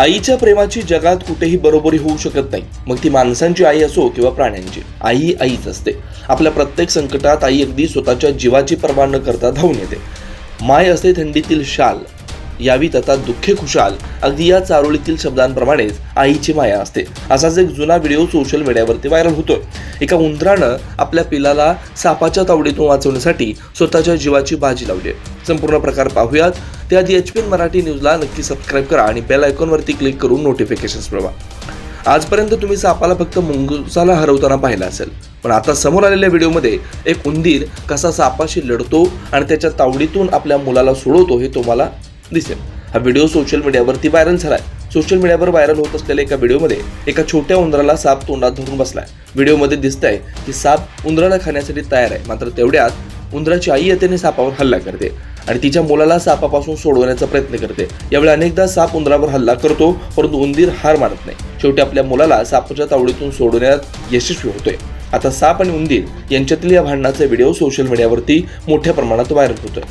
आईच्या प्रेमाची जगात कुठेही बरोबरी होऊ शकत नाही. मग ती माणसांची आई असो किंवा प्राण्यांची. आई ही आईच असते. आपल्या प्रत्येक संकटात आई अगदी स्वतःच्या जीवाची पर्वा न करता धावून येते. माय असते थंडीतील शाल यावी तथा दुःखे खुशाल अगदी या चारोळीतील शब्दांप्रमाणेच आईची माया असते. असाच एक जुना व्हिडिओ सोशल मीडियावरती व्हायरल होतोय. एका उंदरानं आपल्या पिलाला सापाच्या तावडीतून वाचवण्यासाठी स्वतःच्या जीवाची बाजी लावली आहे. संपूर्ण प्रकार पाहूयात. त्याआधी एच पी एन मराठी न्यूजला नक्की सबस्क्राईब करा आणि बेल आयकॉनवरती क्लिक करून नोटिफिकेशन्स मिळवा. आजपर्यंत तुम्ही सापाला फक्त मुंगसाला हरवताना पाहिला असेल. पण आता समोर आलेल्या व्हिडिओमध्ये एक उंदीर कसा सापाशी लढतो आणि त्याच्या तावडीतून आपल्या मुलाला सोडवतो हे तुम्हाला दिसेल. हा व्हिडिओ सोशल मीडियावरती व्हायरल झालाय. सोशल मीडियावर व्हायरल होत असलेल्या एका व्हिडिओमध्ये एका छोट्या उंदराला साप तोंडात धरून बसलाय. व्हिडिओमध्ये दिसतंय की साप उंदराला खाण्यासाठी तयार आहे. मात्र तेवढ्यात उंदराची आई त्याने सापावर हल्ला करते आणि तिच्या मुलाला सापापासून सोडवण्याचा प्रयत्न करते. यावेळी अनेकदा साप उंदरावर हल्ला करतो परंतु उंदीर हार मानत नाही. शेवटी आपल्या मुलाला सापाच्या तावडीतून सोडवण्यात यशस्वी होतोय. आता साप आणि उंदीर यांच्यातील या भांडणाचे व्हिडिओ सोशल मीडियावरती मोठ्या प्रमाणात व्हायरल होतोय.